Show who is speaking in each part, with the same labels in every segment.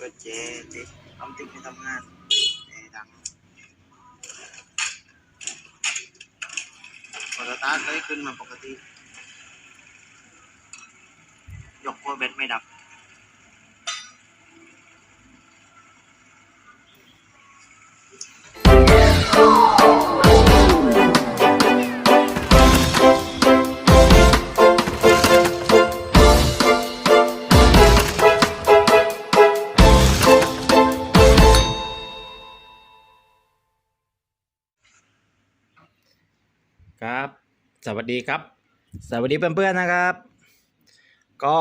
Speaker 1: ปิดเจติดปั๊มติ๊กไปทำงานแต่ดังพอสตาร์ทได้ขึ้นมาปกติ ยกโคเบ็ดไม่ดับ
Speaker 2: ครับ สวัสดีครับ สวัสดีเพื่อนๆนะครับ ก็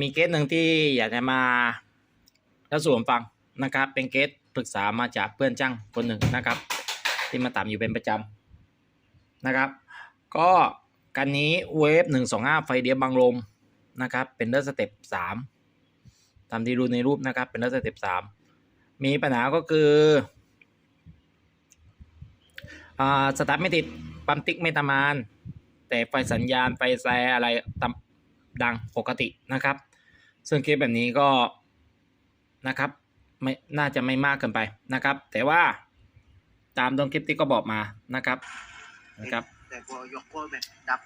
Speaker 2: มีเคสหนึ่งที่อยากจะมาแล้วสู่ผมฟังนะครับ เป็นเคสปรึกษามาจากเพื่อนจ้างคนหนึ่งนะครับ ที่มาตามอยู่เป็นประจำนะครับ ก็กันนี้เวฟหนึ่งสองห้าไฟเดียบังลมนะครับ เป็นเลือดสเต็ปสามตามที่ดูในรูปนะครับ เป็นเลือดสเต็ปสามมีปัญหาก็คือ สตาร์ทไม่ติด ปั๊มติ๊กไม่ทำงาน แต่ไฟสัญญาณไฟแซอะไรตาดังปกตินะครับ ซึ่งเคสแบบนี้ก็นะครับไม่น่าจะไม่มากเกินไปนะครับ แต่ว่าตามตรงคลิปที่ก็บอกมานะครับนะครับ
Speaker 1: แต่พอยกโคเบ็ดดับ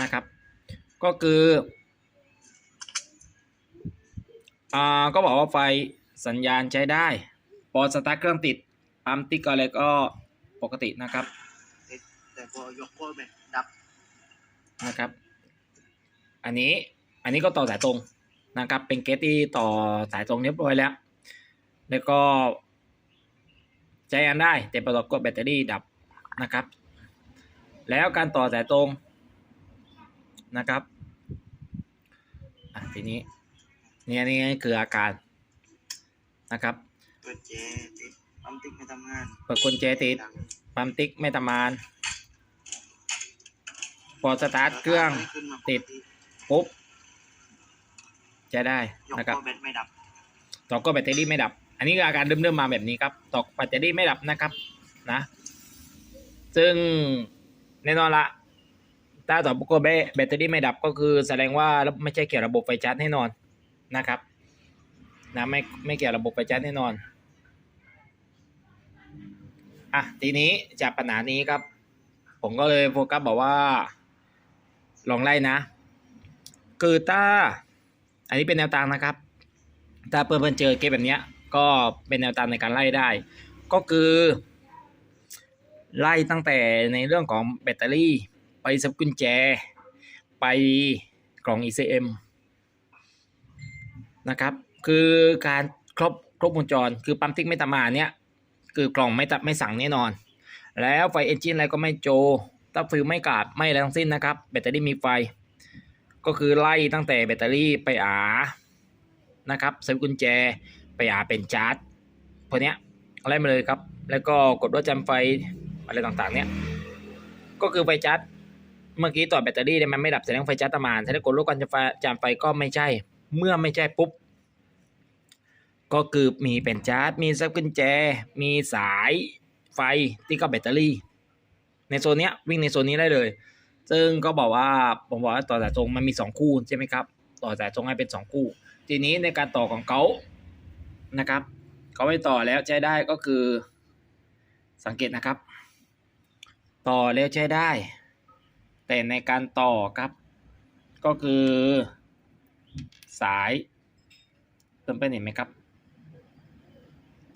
Speaker 2: นะครับ ก็คืออ่าก็บอกว่าไฟสัญญาณใช้ได้ พอสตาร์ทเครื่องติดปั๊มติ๊กอะไรก็ ปกตินะครับ
Speaker 1: แต่พอยกโคเบ็ดดับ
Speaker 2: นะครับ อันนี้อันนี้ก็ต่อสายตรงนะครับ เป็นเกตที่ต่อสายตรงเรียบร้อยแล้ว แล้วก็ใช้งานได้แต่ประกอบกับแบตเตอรี่ดับนะครับ แล้วการต่อสายตรงนะครับอะทีนี้เนี่ยนี่คืออาการนะครับ
Speaker 1: ปิดเจติดปั๊มติ๊กไม่ทำงาน
Speaker 2: เปิดกุญแจติด
Speaker 1: ดัง
Speaker 2: ปั๊มติ๊กไม่ทำงานพอสตาร์ทเครื่อง
Speaker 1: ขึ้นมาปก
Speaker 2: ติดปุ๊บจะได้
Speaker 1: ยก
Speaker 2: นะครับ
Speaker 1: โคเบ็ดไม่ดับ
Speaker 2: ต่อก็แบตเตอรี่ไม่ดับ อันนี้คืออาการเริ่มๆมาแบบนี้ครับต่อแบตเตอรี่ไม่ดับนะครับนะ ซึ่งแน่นอนละถ้าต่อก็แบแบตเตอรี่ไม่ดับก็คือแสดงว่าไม่ใช่เกี่ยวกับระบบไฟชาร์จแน่นอนนะครับนะไม่ไม่เกี่ยวกับระบบไฟชาร์จแน่นอน อะทีนี้จากปัญหานี้ครับ ผมก็เลยโฟกัสบอกว่า ลองไล่นะ คือถ้า อันนี้เป็นแนวทางนะครับ ถ้าเพื่อนๆเจอเกมแบบนี้ก็เป็นแนวทางในการไล่ได้ ก็คือ ไล่ตั้งแต่ในเรื่องของแบตเตอรี่ ไปสับกุญแจ ไปกล่อง ECM นะครับ คือการครบครบวงจร คือปั๊มติ๊กไม่ตามมาเนี้ย คือกล่องไม่ตัดไม่สั่งแน่นอน แล้วไฟเอนจินอะไรก็ไม่โจตับฟิลไม่กาดไม่อะไรทั้งสิ้นนะครับ แบตเตอรี่มีไฟ ก็คือไล่ตั้งแต่แบตเตอรี่ไปอานะครับสวิตช์กุญแจไปอาเป็นชาร์จพวกเนี้ยไล่มาเลยครับ แล้วก็กดว่าจำไฟอะไรต่างๆ เนี้ยก็คือไฟชาร์จเมื่อกี้ต่อแบตเตอรี่เนี่ยมันไม่ดับแสดงไฟชาร์จตามานถ้ากดลดการจำไฟจำไฟก็ไม่ใช่ เมื่อไม่ใช่ปุ๊บ ก็คือมีเป็นชาร์จ มีสวิตช์กุญแจ มีสายไฟที่เข้าแบตเตอรี่ ในโซนเนี้ยวิ่งในโซนนี้ได้เลย ซึ่งก็บอกว่าผมบอกว่าต่อสายตรงมันมีสองคู่ใช่ไหมครับ ต่อสายตรงให้เป็นสองคู่ ทีนี้ในการต่อของเขานะครับเขาไม่ต่อแล้วใช้ได้ก็คือ สังเกตนะครับ ต่อแล้วใช้ได้ แต่ในการต่อครับ ก็คือ สายเติมเป็นเห็นไหมครับ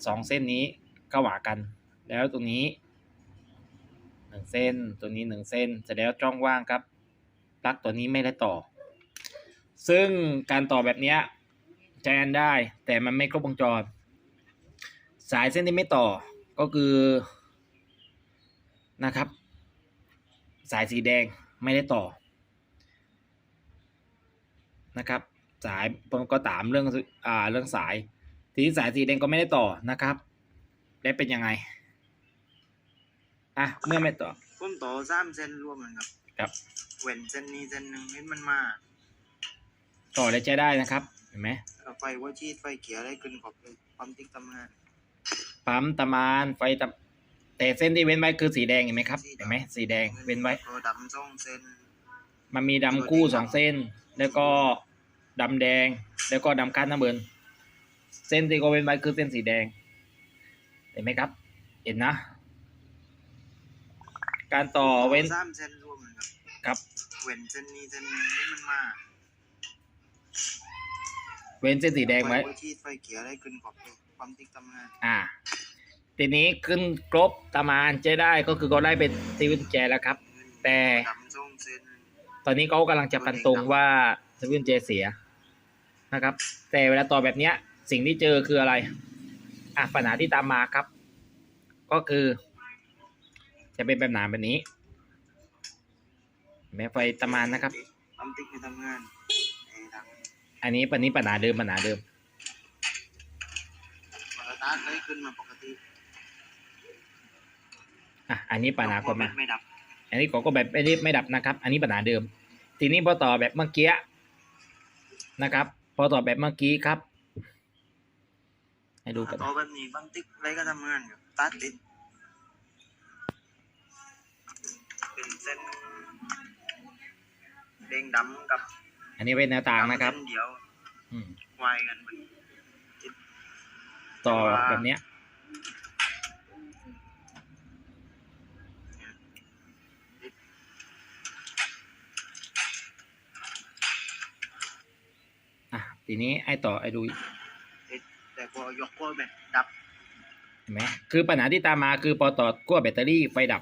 Speaker 2: สองเส้นนี้เข้าหากัน แล้วตรงนี้หนึ่งเส้นตัวนี้หนึ่งเส้นเสร็จแล้วช่องว่างครับปลั๊กตัวนี้ไม่ได้ต่อ ซึ่งการต่อแบบนี้ยใช้งานได้แต่มันไม่ครบวงจร สายเส้นที่ไม่ต่อก็คือนะครับ สายสีแดงไม่ได้ต่อนะครับ สายผมก็ตามเรื่องอ่าเรื่องสาย ทีนี้สายสีแดงก็ไม่ได้ต่อนะครับได้วเป็นยังไง อะ เมื่อไม่ต่อ
Speaker 1: ผมต่อสามเส้นรวมกันครับ
Speaker 2: ครับ
Speaker 1: เว้นเส้นนี้เส้นหนึ่งเห็นมันมา
Speaker 2: ต่อแล้วใช้ได้นะครับ เห็นไหม
Speaker 1: แล้วไฟว่าชีดไฟเขียวอะไรขึ้นขอบเลยปั๊มติ๊กทำงาน
Speaker 2: ปั๊มตะมานไฟตะแต่เส้นที่เว้นไว้คือสีแดงเห็นไหมครับ เห็นไหมสีแดงเว้นไว้
Speaker 1: ตัวดำสองเส้น
Speaker 2: มันมีดำคู่สองเส้น แล้วก็ดำแดง แล้วก็ดำก้านน้ำเบิร์น เส้นที่เขาเว้นไว้คือเส้นสีแดง เห็นไหมครับ เห็นนะ การต่อเว้น
Speaker 1: สามเส้นรวมเลยครับ
Speaker 2: ครับ
Speaker 1: เว้นเส้นนี้เส้นนี้มันมา
Speaker 2: เว้นเส้นสีแดงไว้
Speaker 1: ฟที่ไฟเขียวได้ขึ้นขอบเลยปั๊มติ๊กทำงาน
Speaker 2: อ่าทีนี้ขึ้นครบตามานจะได้ก็คือเขาได้เป็นซีวินแจแล้วครับ แต่
Speaker 1: ดำส้มเส้น
Speaker 2: ตอนนี้เขากำลังจะฟันตรงว่าซีวินแจเสียนะครับ แต่เวลาต่อแบบเนี้ย สิ่งที่เจอคืออะไรอะปัญหาที่ตามมาครับ ก็คือ จะเป็นแบบหนาแบบนี้ แม้ไฟตามานนะครับ
Speaker 1: ปั๊มติ๊กไม่ทำงานไอ้ดัง
Speaker 2: อันนี้ปัญนี้ปัญหาเดิมปัญหาเดิม
Speaker 1: มาตรฐานเลยขึ้นมาปกติ
Speaker 2: อะอันนี้ปัญหาคนมา
Speaker 1: ไม่ดับ
Speaker 2: อันนี้ก็ก็แบบไม่ได้ไม่ดับนะครับ อันนี้ปัญหาเดิม ทีนี้พอต่อแบบเมื่อกี้นะครับ พอต่อแบบเมื่อกี้ครับ ให้ดูกัน
Speaker 1: ต่อแบบนี้ปั๊มติ๊กอะไรก็ทำงานครับตัดติดเป็นเส้นแดงดำกับ
Speaker 2: อันนี้เป็นแนวต่างนะครับ
Speaker 1: เส้นเดียว
Speaker 2: อืม
Speaker 1: วายกันมัน
Speaker 2: ต่อแบบเนี้ยอะทีนี้ไอ้ต่อไอ้ดู
Speaker 1: ติด แต่พอยกขั้วแบบดับ
Speaker 2: เห็นไหมคือปัญหาที่ตามมาคือพอต่อขั้วแบตเตอรี่ไฟดับ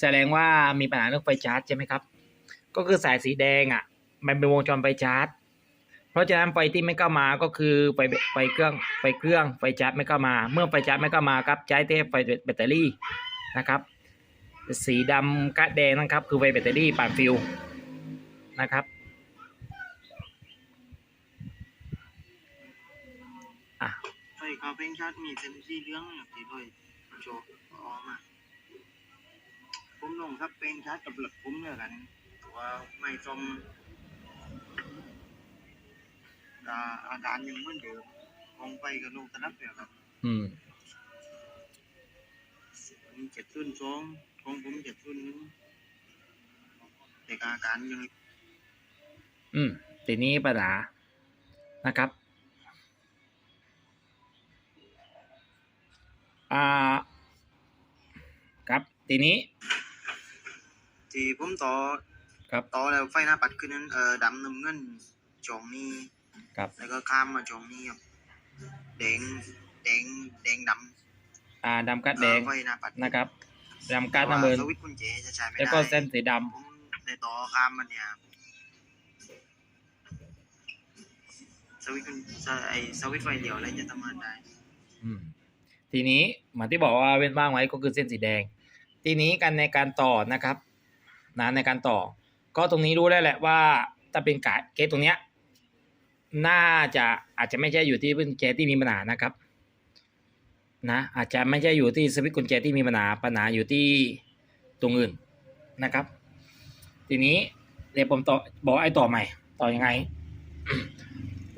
Speaker 2: แสดงว่ามีปัญหาเรื่องไฟชาร์จใช่ไหมครับ ก็คือสายสีแดงอะ มันเป็นวงจรไฟชาร์จ เพราะฉะนั้นไฟที่ไม่เข้ามาก็คือไฟไฟเครื่องไฟเครื่องไฟชาร์จไม่เข้ามา เมื่อไฟชาร์จไม่เข้ามาครับใช้เทปไฟแบตเตอรี่นะครับ สีดำกะแดงนะครับ คือไฟแบตเตอรี่ปั่นฟิวนะครับอะ
Speaker 1: ไฟคาเฟ่งชาร์จมีเส้นสีเหลืองอย่างที่ด้วยโชว์ออกมาผมลงครับเป็นชาร์จกับหลักผมเนี่ยกันตัวไม่ส้มอาอาการยังเหมือนเดิมคงไปกับลูกตะนับเนี่ยครับ
Speaker 2: อืม
Speaker 1: เจ็ดศูนสองของผมเจ็ดศูนนึงแต่อาการยัง
Speaker 2: อืมทีนี้ปัญหานะครับ อ่าครับทีนี้
Speaker 1: ที่ผมต่อ
Speaker 2: ครับ
Speaker 1: ต่อแล้วไฟหน้าปัดขึ้นนั้นเออดำน้ำเงินจองนี้
Speaker 2: ครับ
Speaker 1: แล้วก็ข้ามมาจองนี้ครับแดงแดงแดงดำ
Speaker 2: อ่าดำกัดแดง
Speaker 1: เออไฟหน้าปัด
Speaker 2: นะครับดำกัดน้ำเงิน
Speaker 1: สวิตช์กุญแจจะใช้ไม่
Speaker 2: แล้ว
Speaker 1: ได้
Speaker 2: ก็เส้นสีด
Speaker 1: ผมได้ต่อข้ามมันเนี่ยสวิตช์กุญไอสวิตช์ไฟเดียวอะไรจะทำงานได้ำ
Speaker 2: อืม ทีนี้เหมือนที่บอกว่าเว้นว่างไว้ก็คือเส้นสีแดง ทีนี้กันในการต่อนะครับนะในการต่อ ก็ตรงนี้รู้ได้แหละว่าถ้าเป็นกาเกตตรงเนี้ยน่าจะอาจจะไม่ใช่อยู่ที่กุญแจที่มีปัญหานะครับนะอาจจะไม่ใช่อยู่ที่สวิตช์กุญแจที่มีปัญหาปัญหาอยู่ที่ตรงอื่นนะครับ ทีนี้เดี๋ยวผมต่อบอกไอ้ต่อใหม่ ต่อยังไง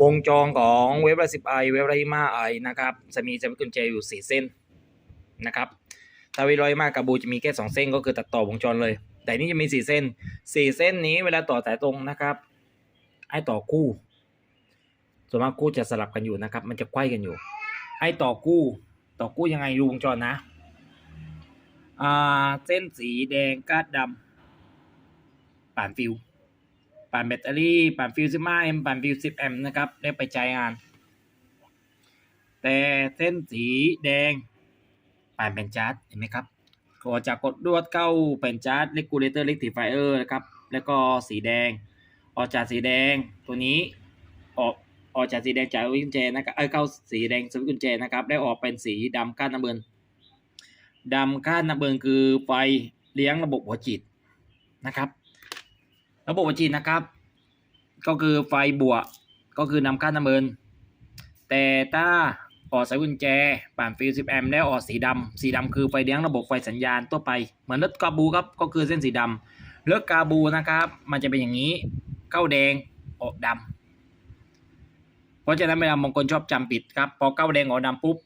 Speaker 2: วงจรของเว็บละสิบไอเว็บละยี่ห้าไอนะครับจะมีสวิตช์กุญแจอยู่สี่เส้นนะครับถ้าเว็บละยี่ห้ากับบูจะมีแค่สองเส้นก็คือตัดต่อวงจรเลย แต่นี่จะมีสี่เส้นสี่เส้นนี้เวลาต่อสายตรงนะครับไอ้ต่อคู่ ส่วนมากคู่จะสลับกันอยู่นะครับ มันจะไขว้กันอยู่ไอ้ต่อกู้ต่อกู้ยังไงดูวงจรนะอ่าเส้นสีแดงกาดดำป่านฟิว ปั่นแบตเตอรี่ ปั่นฟิวสิบห้าแอมป์ป่นฟิวสิบแอมป์นะครับ ได้ไปใช้งาน แต่เส้นสีแดง ปั่นเป็นชาร์จเห็นไหมครับก็จะกดลวดเข้าเป็นชาร์จเลกูเลเตอร์เลกติฟายเออร์นะครับ แล้วก็สีแดง ออกจากสีแดงตัวนี้ออกออกจากสีแดงจากวิตช์กุญแจนะครับเอ้เข้าสีแดงสวิตช์กุญแจนะครับ ได้ออกเป็นสีดำก้านน้ำเบินดำก้านน้ำเบินคือไฟเลี้ยงระบบหัวฉีดนะครับ ระบบหัวฉีดนะครับ ก็คือไฟบวกก็คือนำก้าน้ำเบิน แต่ถ้าออกสายกุญแจป่านฟิล10แอมป์แล้วออกสีดำสีดำคือไฟเลี้ยงระบบไฟสัญญาณทั่วไป เหมือนรถกาบูครับก็คือเส้นสีดำเลือกกาบูนะครับ มันจะเป็นอย่างนี้เข้าแดงออกดำเพราะฉะนั้นเวลาบางคนชอบจำผิดครับพอเข้าแดงออกดำปุ๊บ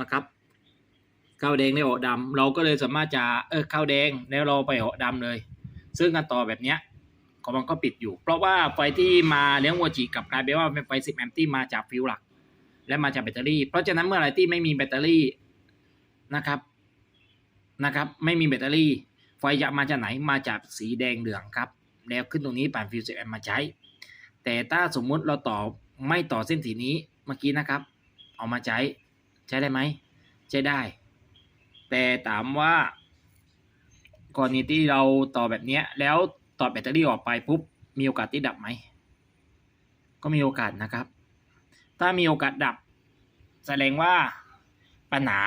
Speaker 2: นะครับเข้าแดงได้ออกดำเราก็เลยสามารถจะเออเข้าแดงแล้วเราไปออกดำเลย ซึ่งการต่อแบบเนี้ยก็มันก็ปิดอยู่ เพราะว่าไฟที่มาเลี้ยงวัวจีกับกลายเป็นว่าเป็นไฟ10แอมป์ที่มาจากฟิวหลัก และมาจากแบตเตอรี่ เพราะฉะนั้นเมื่อไรที่ไม่มีแบตเตอรี่นะครับนะครับ ไม่มีแบตเตอรี่ ไฟจะมาจากไหนมาจากสีแดงเหลืองครับ แล้วขึ้นตรงนี้ผ่านฟิวส์แอมป์มาใช้ แต่ถ้าสมมุติเราต่อไม่ต่อเส้นสีนี้เมื่อกี้นะครับ เอามาใช้ใช้ได้ไหมใช้ได้ แต่ถามว่า กรณีที่เราต่อแบบเนี้ย แล้วต่อแบตเตอรี่ออกไปปุ๊บมีโอกาสที่ดับไหม ก็มีโอกาสนะครับ ถ้ามีโอกาสดับ แสดงว่าปัญหา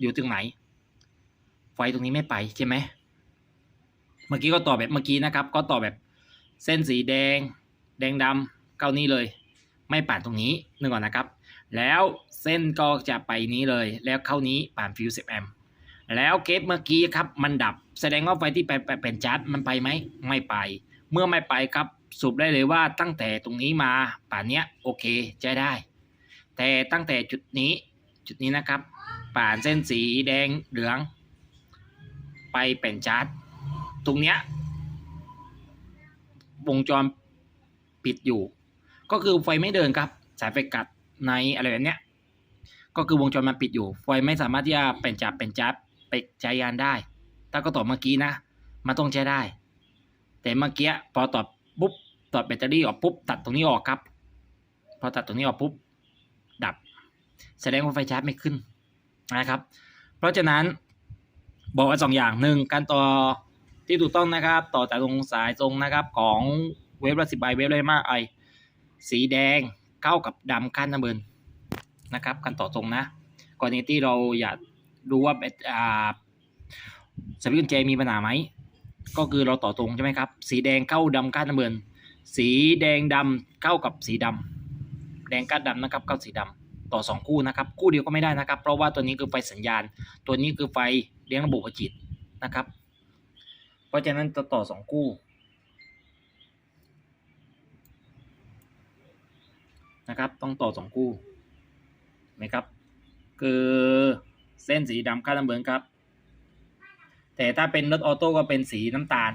Speaker 2: อยู่ตรงไหน ไฟตรงนี้ไม่ไปใช่ไหมเมื่อกี้ก็ต่อแบบเมื่อกี้นะครับ ก็ต่อแบบเส้นสีแดง แดงดำเข้านี้เลย ไม่ผ่านตรงนี้นึกก่อนนะครับ แล้วเส้นก็จะไปนี้เลย แล้วเข้านี้ผ่านฟิวส์แอมป แล้วเกฟเมื่อกี้ครับมันดับ แสดงว่าไฟที่ไปไปเป็นชาร์จมันไปไหมไม่ไป เมื่อไม่ไปครับสรุปได้เลยว่าตั้งแต่ตรงนี้มาป่านเนี้ยโอเคใช้ได้ แต่ตั้งแต่จุดนี้จุดนี้นะครับผ่านเส้นสีแดงเหลือง ไปเป็นชาร์จตรงเนี้ยวงจรปิดอยู่ ก็คือไฟไม่เดินครับ สายไฟกัดในอะไรแบบเนี้ยก็คือวงจรมันปิดอยู่ ไฟไม่สามารถที่จะเป็นจับเป็นจับ ไปใช้ยานได้ ถ้าก็ต่อเมื่อกี้นะ มันต้องใช้ได้ แต่เมื่อกี้พอตอดปุ๊บตอดแบตเตอรี่ออกปุ๊บตัดตรงนี้ออกครับ พอตัดตรงนี้ออกปุ๊บดับ แสดงว่าไฟชาร์จไม่ขึ้นนะครับ เพราะฉะนั้นบอกไว้สองอย่างหนึ่งการต่อที่ถูกต้องนะครับ ต่อจากตรงสายตรงนะครับของเวฟละสิบใบเวฟเลยมากไอสีแดงเข้ากับดำขั้นน้ำเบินนะครับการต่อตรงนะกรณีที่เราอยา กรู้ว่าแบตอ่าสวิตช์กุญแจมีปัญหาไหมก็คือเราต่อตรงใช่ไหมครับ สีแดงเข้าดำก้านน้ำเงินสีแดงดำเข้ากับสีดำแดงก้านดำนะครับเข้าสีดำต่อสองคู่นะครับ คู่เดียวก็ไม่ได้นะครับ เพราะว่าตัวนี้คือไฟสัญญาณ ตัวนี้คือไฟเลี้ยงระบบจิตนะครับ เพราะฉะนั้นจะต่อสองคู่นะครับ ต้องต่อสองคู่นไหมครับ คือ เส้นสีดำก้านน้ำเงินครับ แต่ถ้าเป็นรถออโต้ก็เป็นสีน้ำตาล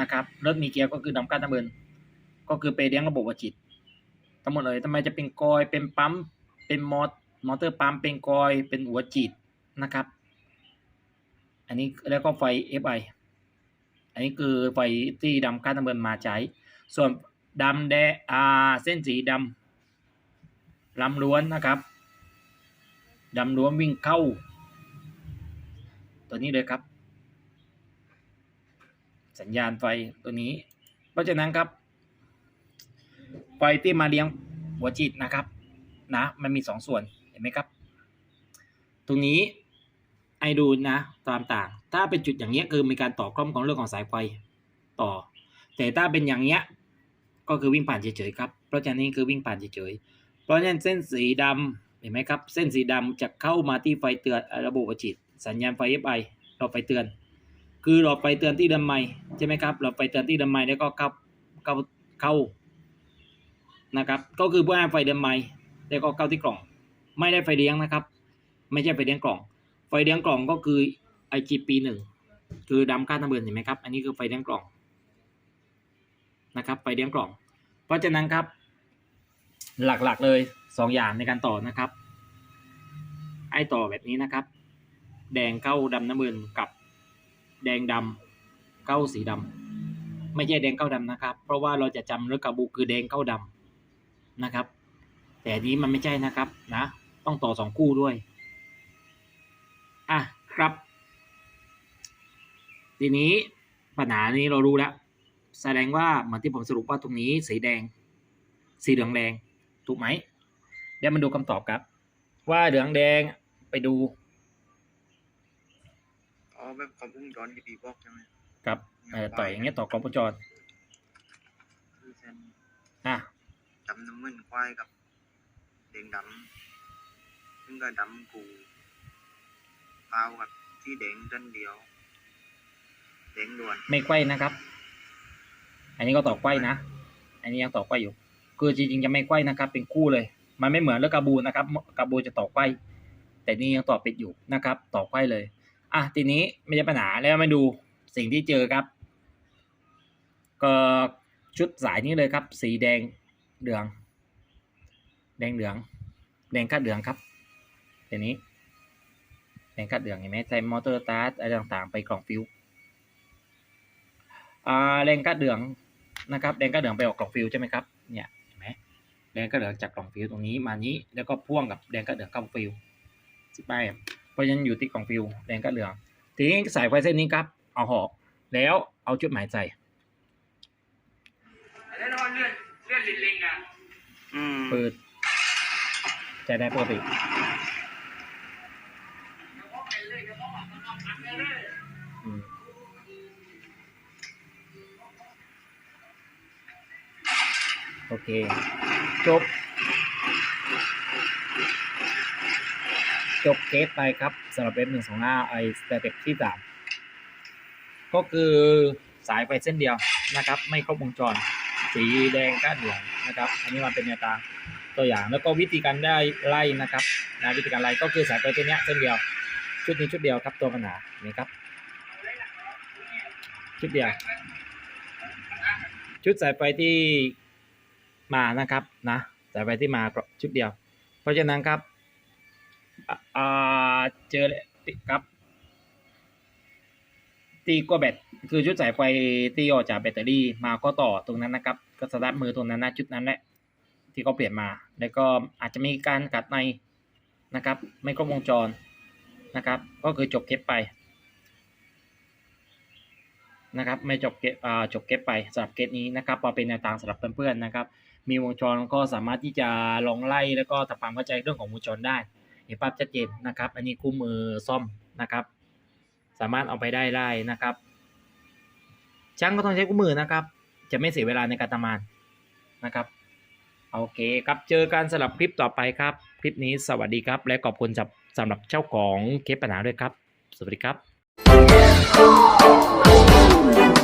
Speaker 2: นะครับรถมีเกียร์ก็คือดำก้านน้ำเงินก็คือไปเลี้ยงระบบวัจิต ทั้งหมดเลยทำไมจะเป็นกอยเป็นปั๊มเป็นมอตมอเตอร์ปั๊มเป็นกอยเป็นหัวจิตนะครับ อันนี้แล้วก็ไฟ FI อันนี้คือไฟที่ดำก้านน้ำเงินมาใช้ ส่วนดำแดงอ่าเส้นสีดำลำล้วนนะครับ ดำล้วนวิ่งเข้า ตัวนี้เลยครับ สัญญาณไฟตัวนี้ เพราะฉะนั้นครับ ไฟที่มาเลี้ยงหัวจิตนะครับ นะ มันมีสองส่วนเห็นไหมครับ ตรงนี้ไอดูนะตามต่าง ถ้าเป็นจุดอย่างเงี้ยคือมีการต่อกล้องของเรื่องของสายไฟต่อ แต่ถ้าเป็นอย่างเงี้ยก็คือวิ่งผ่านเฉยๆครับ เพราะฉะนั้นคือวิ่งผ่านเฉยๆ เพราะฉะนั้นเส้นสีดำ เห็นไหมครับ เส้นสีดำจะเข้ามาที่ไฟเตือนระบบหัวจิตสัญญาณไฟ FI หลอดไฟเตือน คือหลอดไฟเตือนที่ดำไมใช่ไหมครับหลอดไฟเตือนที่ดำไมแล้วก็เข้าเข้าเข้านะครับ ก็คือเพื่อให้ไฟดำไมแล้วก็เข้าที่กล่อง ไม่ได้ไฟเลี้ยงนะครับ ไม่ใช่ไฟเลี้ยงกล่อง ไฟเลี้ยงกล่องก็คือ IGP หนึ่งคือดำก้านน้ำเบินเห็นไหมครับ อันนี้คือไฟเลี้ยงกล่องนะครับ ไฟเลี้ยงกล่อง เพราะฉะนั้นครับ หลักๆเลย สองอย่างในการต่อนะครับไอต่อแบบนี้นะครับ แดงเข้าดำน้ำเงินกับแดงดำเข้าสีดำไม่ใช่แดงเข้าดำนะครับ เพราะว่าเราจะจำเรือกระบุคือแดงเข้าดำนะครับ แต่อันนี้มันไม่ใช่นะครับนะ ต้องต่อสองคู่ด้วยอะครับ ทีนี้ปัญหานี้เรารู้แล้วแสดงว่าเหมือนที่ผมสรุปว่าตรงนี้สีแดง สีเหลืองแดงถูกไหม เดี๋ยวมาดูคำตอบครับ ว่าเหลืองแดงไปดู
Speaker 1: อ๋อแบบเขาพุ่งจรที่พี่บอกใช่ไหม
Speaker 2: ครับเอ่อต่ออย่างเงี้ยต่อกล้องวงจร
Speaker 1: คือเส้น
Speaker 2: อะ
Speaker 1: ดำน้ำเงินควายกับแดงดำซึ่งก็ดำกูเปล่ากับที่แดงต้นเดียวแดงด่วน
Speaker 2: ไม่ไขว้นะครับ อันนี้ก็ต่อไขว้นะ อันนี้ยังต่อไขว้อยู่คือจริงๆจะไม่ไขว้นะครับ เป็นคู่เลย มันไม่เหมือนเรื่องกาบูนะครับกาบูจะต่อไขว้แต่นี่ยังต่อปิดอยู่นะครับ ต่อไขว้เลยอะทีนี้ไม่ใช่ปัญหาแล้วมาดูสิ่งที่เจอครับ ก็ชุดสายนี้เลยครับ สีแดงเหลือง แดงเหลือง แดงกัดเหลืองครับเดี๋ยวนี้แดงกัดเหลืองเห็นไหมใส่มอเตอร์ตาร์ทอะไรต่างๆ ไปกล่องฟิวอ่าแดงกัดเหลืองนะครับ แดงกัดเหลืองไปออกกล่องฟิวใช่ไหมครับเนี่ย แดงกัดเหลืองจากกล่องฟิวตรงนี้มานี้ แล้วก็พ่วงกับแดงกัดเหลืองเข้าฟิวสิบไปเพราะฉะนั้นอยู่ที่กล่องฟิวแดงกัดเหลืองทีนี้สายไฟเส้นนี้ครับ เอาหอกแล้วเอาจุดหมายใส่
Speaker 3: แล้วนอนเลื่อนเลื่อนลินลิงอะ
Speaker 1: อืม
Speaker 2: เปิดใจได้ปกติอืมโอเค จบ จบเคสไปครับสำหรับเว็บหนึ่งสองห้าไอสเต็ปที่สามก็คือสายไฟเส้นเดียวนะครับ ไม่ครบวงจร สีแดงก้านเหลืองนะครับ อันนี้มันเป็นแนวทางตัวอย่างแล้วก็วิธีการได้ไล่นะครับนะวิธีการไล่ก็คือสายไฟเส้นเนี้ยเส้นเดียว ชุดนี้ชุดเดียวครับตัวปัญหานี่ครับ ชุดเดียว ชุดสายไฟที่ มานะครับนะสายไฟที่มาชุดเดียว เพราะฉะนั้นครับอ่าเจอเลยครับตีกว่าแบตคือชุดสายไฟตีออกจากแบตเตอรี่มาก็ต่อตรงนั้นนะครับ ก็สตาร์ทมือตรงนั้นนะชุดนั้นแหละที่เขาเปลี่ยนมา แล้วก็อาจจะมีการกัดในนะครับ ไม่ครบวงจรนะครับ ก็คือจบเก็บไปนะครับ ไม่จบเก็บอ่าจบเก็บไปสำหรับเกตนี้นะครับมาเป็นแนวทางสำหรับเพื่อนๆนะครับ มีวงจรก็สามารถที่จะลองไล่แล้วก็ทำความเข้าใจเรื่องของวงจรได้ เห็นภาพชัดเจนนะครับ อันนี้คู่มือซ่อมนะครับ สามารถเอาไปได้ได้นะครับ ช่างก็ต้องใช้คู่มือนะครับ จะไม่เสียเวลาในการทำงานนะครับโอเคครับเจอกันสำหรับคลิปต่อไปครับ คลิปนี้สวัสดีครับ และขอบคุณสำหรับสำหรับเจ้าของเคสปัญหาด้วยครับ สวัสดีครับ